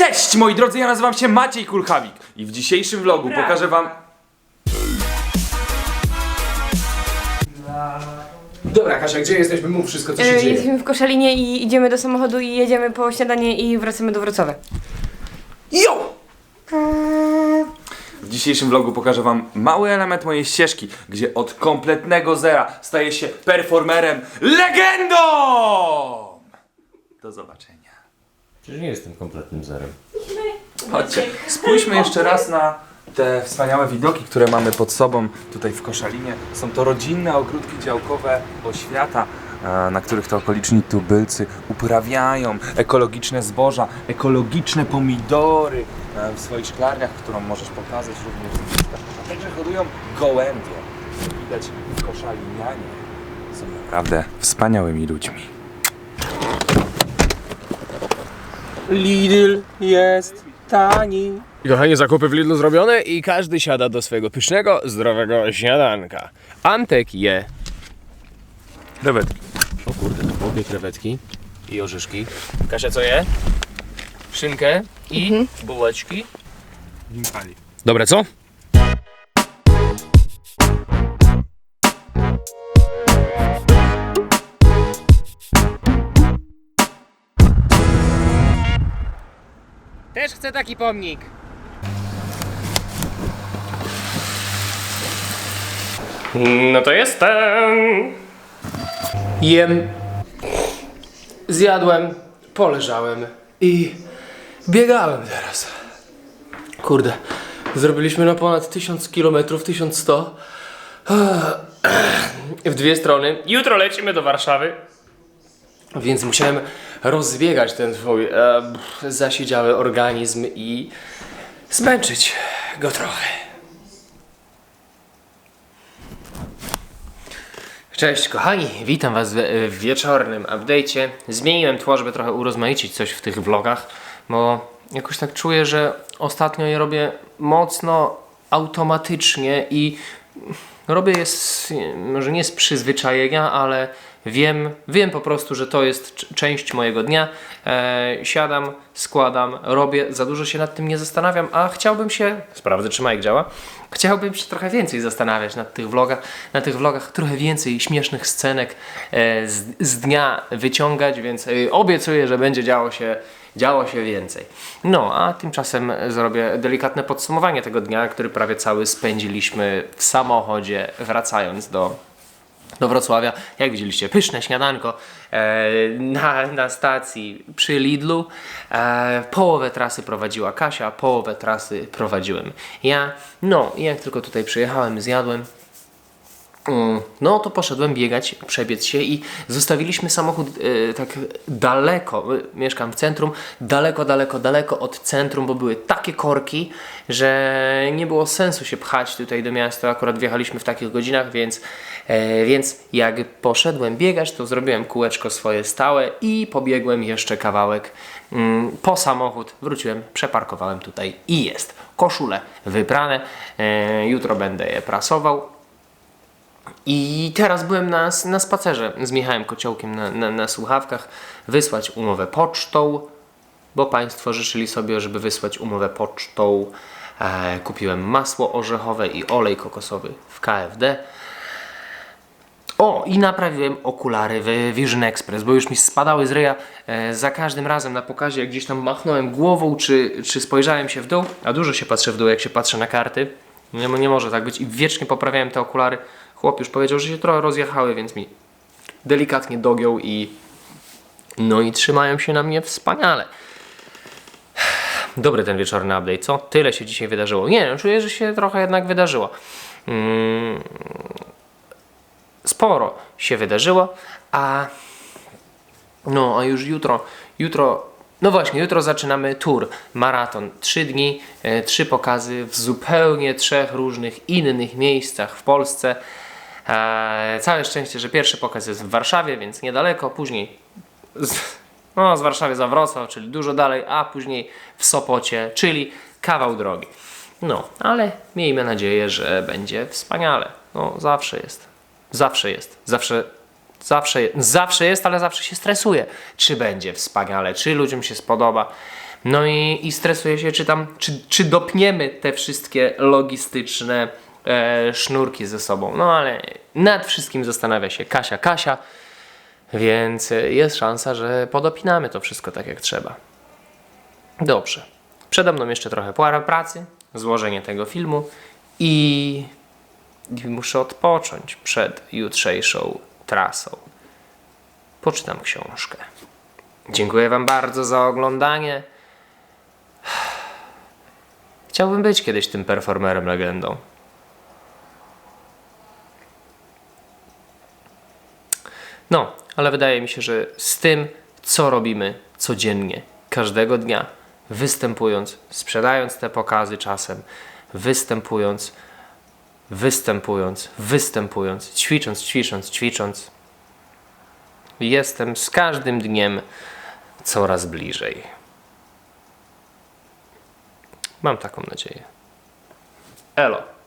Cześć moi drodzy, ja nazywam się Maciej Kulchawik i w dzisiejszym vlogu pokażę wam... Dobra, Kasia, gdzie jesteśmy? Mów wszystko, co się E, dzieje. Jesteśmy w Koszalinie i idziemy do samochodu i jedziemy po śniadanie i wracamy do Wrocławia. Jo! W dzisiejszym vlogu pokażę wam mały element mojej ścieżki, gdzie od kompletnego zera staję się performerem legendą! Do zobaczenia. Przecież nie jestem kompletnym zerem. Chodźcie, spójrzmy jeszcze raz na te wspaniałe widoki, które mamy pod sobą tutaj w Koszalinie. Są to rodzinne ogródki działkowe oświata, e, na których to okoliczni tubylcy uprawiają ekologiczne zboża, ekologiczne pomidory e, w swoich szklarniach, którą możesz pokazać również w listach. A także hodują gołębie. Jak Widać, koszalinianie są naprawdę wspaniałymi ludźmi. Lidl jest tani. Kochani, zakupy w Lidlu zrobione i każdy siada do swojego pysznego, zdrowego śniadanka. Antek je. Krewetki. O kurde, to obie krewetki i orzeszki. Kasia co je? Szynkę i bułeczki. Dobre, co? Chcę taki pomnik. No to jestem. Jem, zjadłem, poleżałem i biegałem teraz. Kurde, zrobiliśmy na ponad 1000 km, 1100 w dwie strony, Jutro lecimy do Warszawy. Więc musiałem rozbiegać ten swój e, zasiedziały organizm i zmęczyć go trochę. Cześć kochani, witam was w, w wieczornym update'cie. Zmieniłem tło, żeby trochę urozmaicić coś w tych vlogach, bo jakoś tak czuję, że ostatnio je robię mocno automatycznie i robię je z, może nie z przyzwyczajenia, ale wiem, wiem po prostu, że to jest część mojego dnia. E, siadam, składam, robię, za dużo się nad tym nie zastanawiam, a chciałbym się, sprawdzę czy Mike działa, chciałbym się trochę więcej zastanawiać nad tych vlogach, na tych vlogach trochę więcej śmiesznych scenek e, z, z dnia wyciągać, więc e, obiecuję, że będzie działo się działo się więcej. No, a tymczasem zrobię delikatne podsumowanie tego dnia, który prawie cały spędziliśmy w samochodzie, wracając do, do Wrocławia. Jak widzieliście, pyszne śniadanko e, na, na stacji przy Lidlu. E, połowę trasy prowadziła Kasia, połowę trasy prowadziłem ja. No, i jak tylko tutaj przyjechałem, zjadłem, No to poszedłem biegać, przebiec się i zostawiliśmy samochód e, tak daleko, e, mieszkam w centrum, daleko, daleko, daleko od centrum, bo były takie korki, że nie było sensu się pchać tutaj do miasta, akurat wjechaliśmy w takich godzinach, więc, e, więc jak poszedłem biegać, to zrobiłem kółeczko swoje stałe i pobiegłem jeszcze kawałek mm, po samochód, wróciłem, przeparkowałem tutaj i jest. Koszule wyprane, e, jutro będę je prasował, i teraz byłem na, na spacerze z Michałem Kociołkiem na, na, na słuchawkach, wysłać umowę pocztą, bo Państwo życzyli sobie, żeby wysłać umowę pocztą. E, kupiłem masło orzechowe i olej kokosowy w KFD. O, i naprawiłem okulary w Vision Express, bo już mi spadały z ryja e, za każdym razem na pokazie, jak gdzieś tam machnąłem głową, czy, czy spojrzałem się w dół, a dużo się patrzę w dół, jak się patrzę na karty. Nie, nie może tak być i wiecznie poprawiałem te okulary. Chłop już powiedział, że się trochę rozjechały, więc mi delikatnie dogiął i no i trzymają się na mnie wspaniale. Dobry ten wieczorny update, co? Tyle się dzisiaj wydarzyło. Nie, no, czuję, że się trochę jednak wydarzyło. Mm, sporo się wydarzyło, a no, a już jutro, jutro, no właśnie, jutro zaczynamy tour, maraton. Trzy dni, e, trzy pokazy w zupełnie trzech różnych innych miejscach w Polsce. E, całe szczęście, że pierwszy pokaz jest w Warszawie, więc niedaleko, później z, no, z Warszawy za Wrocław, czyli dużo dalej, a później w Sopocie, czyli kawał drogi. No, ale miejmy nadzieję, że będzie wspaniale. No, zawsze jest. Zawsze jest. Zawsze, zawsze, zawsze jest, ale zawsze się stresuje. Czy będzie wspaniale, czy ludziom się spodoba. No i, i stresuję się, czy tam, czy, czy dopniemy te wszystkie logistyczne e, sznurki ze sobą. No ale nad wszystkim zastanawia się Kasia, Kasia, więc e, jest szansa, że podopinamy to wszystko tak jak trzeba. Dobrze. Przede mną jeszcze trochę pracy, złożenie tego filmu i muszę odpocząć przed jutrzejszą trasą. Poczytam książkę. Dziękuję Wam bardzo za oglądanie. Chciałbym być kiedyś tym performerem legendą. No, ale wydaje mi się, że z tym, co robimy codziennie, każdego dnia, występując, sprzedając te pokazy czasem, występując, występując, występując, ćwicząc, ćwicząc, ćwicząc, jestem z każdym dniem coraz bliżej. Mam taką nadzieję. Elo.